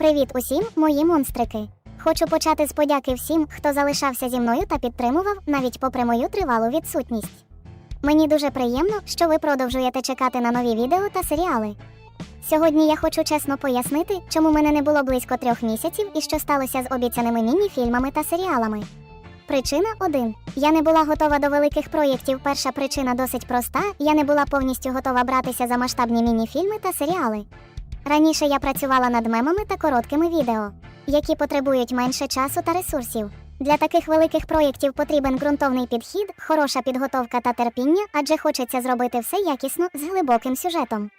Привіт усім, мої монстрики! Хочу почати з подяки всім, хто залишався зі мною та підтримував навіть попри мою тривалу відсутність. Мені дуже приємно, що ви продовжуєте чекати на нові відео та серіали. Сьогодні я хочу чесно пояснити, чому мене не було близько трьох місяців і що сталося з обіцяними міні-фільмами та серіалами. Причина 1. Я не була готова до великих проєктів. Перша причина досить проста: я не була повністю готова братися за масштабні міні-фільми та серіали. Раніше я працювала над мемами та короткими відео, які потребують менше часу та ресурсів. Для таких великих проєктів потрібен ґрунтовний підхід, хороша підготовка та терпіння, адже хочеться зробити все якісно з глибоким сюжетом,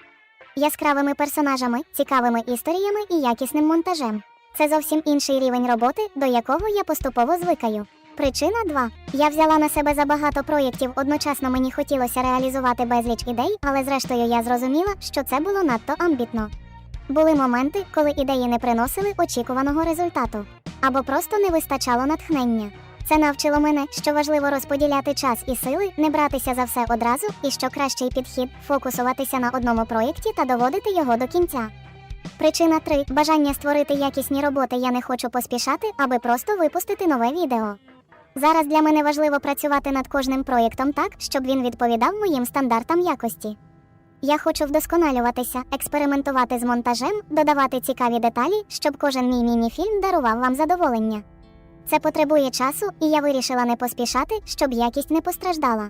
яскравими персонажами, цікавими історіями і якісним монтажем. Це зовсім інший рівень роботи, до якого я поступово звикаю. Причина 2. Я взяла на себе забагато проєктів, одночасно мені хотілося реалізувати безліч ідей, але зрештою я зрозуміла, що це було надто амбітно. Були моменти, коли ідеї не приносили очікуваного результату, або просто не вистачало натхнення. Це навчило мене, що важливо розподіляти час і сили, не братися за все одразу, і що кращий підхід фокусуватися на одному проєкті та доводити його до кінця. Причина 3. бажання створити якісні роботи. Я не хочу поспішати, аби просто випустити нове відео. Зараз для мене важливо працювати над кожним проєктом так, щоб він відповідав моїм стандартам якості. Я хочу вдосконалюватися, експериментувати з монтажем, додавати цікаві деталі, щоб кожен мій міні-фільм дарував вам задоволення. Це потребує часу, і я вирішила не поспішати, щоб якість не постраждала.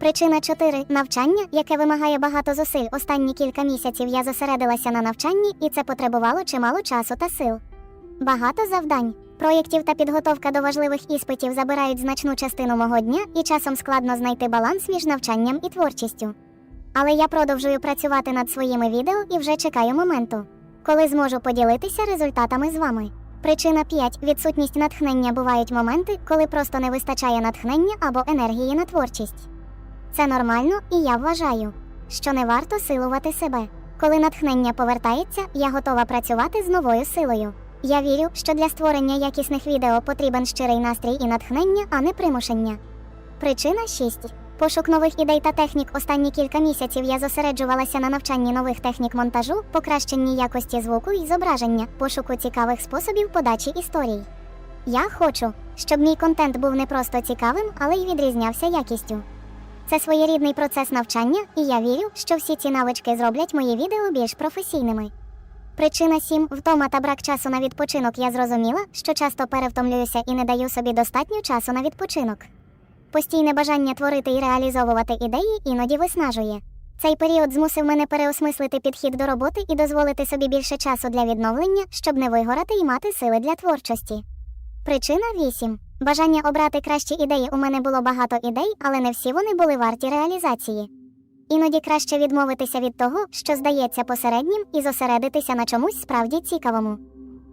Причина 4. навчання, яке вимагає багато зусиль. Останні кілька місяців я зосередилася на навчанні, і це потребувало чимало часу та сил. Багато завдань, проєктів та підготовка до важливих іспитів забирають значну частину мого дня, і часом складно знайти баланс між навчанням і творчістю. Але я продовжую працювати над своїми відео і вже чекаю моменту, коли зможу поділитися результатами з вами. Причина 5. відсутність натхнення бувають моменти, коли просто не вистачає натхнення або енергії на творчість. Це нормально, і я вважаю, що не варто силувати себе. Коли натхнення повертається, я готова працювати з новою силою. Я вірю, що для створення якісних відео потрібен щирий настрій і натхнення, а не примушення. Причина 6. Пошук нових ідей та технік. Останні кілька місяців я зосереджувалася на навчанні нових технік монтажу, покращенні якості звуку і зображення, пошуку цікавих способів подачі історій. Я хочу, щоб мій контент був не просто цікавим, але й відрізнявся якістю. Це своєрідний процес навчання, і я вірю, що всі ці навички зроблять мої відео більш професійними. Причина 7. втома та брак часу на відпочинок. Я зрозуміла, що часто перевтомлююся і не даю собі достатньо часу на відпочинок. Постійне бажання творити і реалізовувати ідеї іноді виснажує. Цей період змусив мене переосмислити підхід до роботи і дозволити собі більше часу для відновлення, щоб не вигорати і мати сили для творчості. Причина 8. Бажання обрати кращі ідеї. У мене було багато ідей, але не всі вони були варті реалізації. Іноді краще відмовитися від того, що здається посереднім, і зосередитися на чомусь справді цікавому.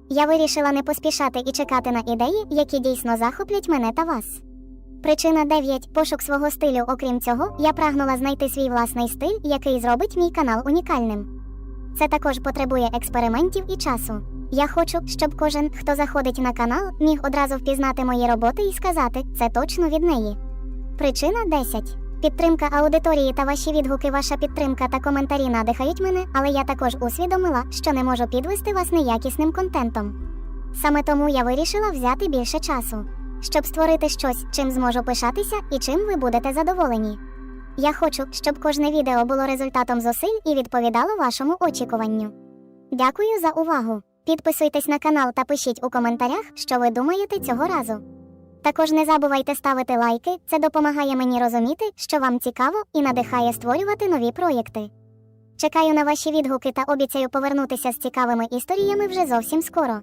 Я вирішила не поспішати і чекати на ідеї, які дійсно захоплять мене та вас. Причина 9. пошук свого стилю. Окрім цього, я прагнула знайти свій власний стиль, який зробить мій канал унікальним. Це також потребує експериментів і часу. Я хочу, щоб кожен, хто заходить на канал, міг одразу впізнати мої роботи і сказати, це точно від неї. Причина 10. Підтримка аудиторії та ваші відгуки, ваша підтримка та коментарі надихають мене, але я також усвідомила, що не можу підвести вас неякісним контентом. Саме тому я вирішила взяти більше часу, щоб створити щось, чим зможу пишатися і чим ви будете задоволені. Я хочу, щоб кожне відео було результатом зусиль і відповідало вашому очікуванню. Дякую за увагу! Підписуйтесь на канал та пишіть у коментарях, що ви думаєте цього разу. Також не забувайте ставити лайки, це допомагає мені розуміти, що вам цікаво і надихає створювати нові проєкти. Чекаю на ваші відгуки та обіцяю повернутися з цікавими історіями вже зовсім скоро.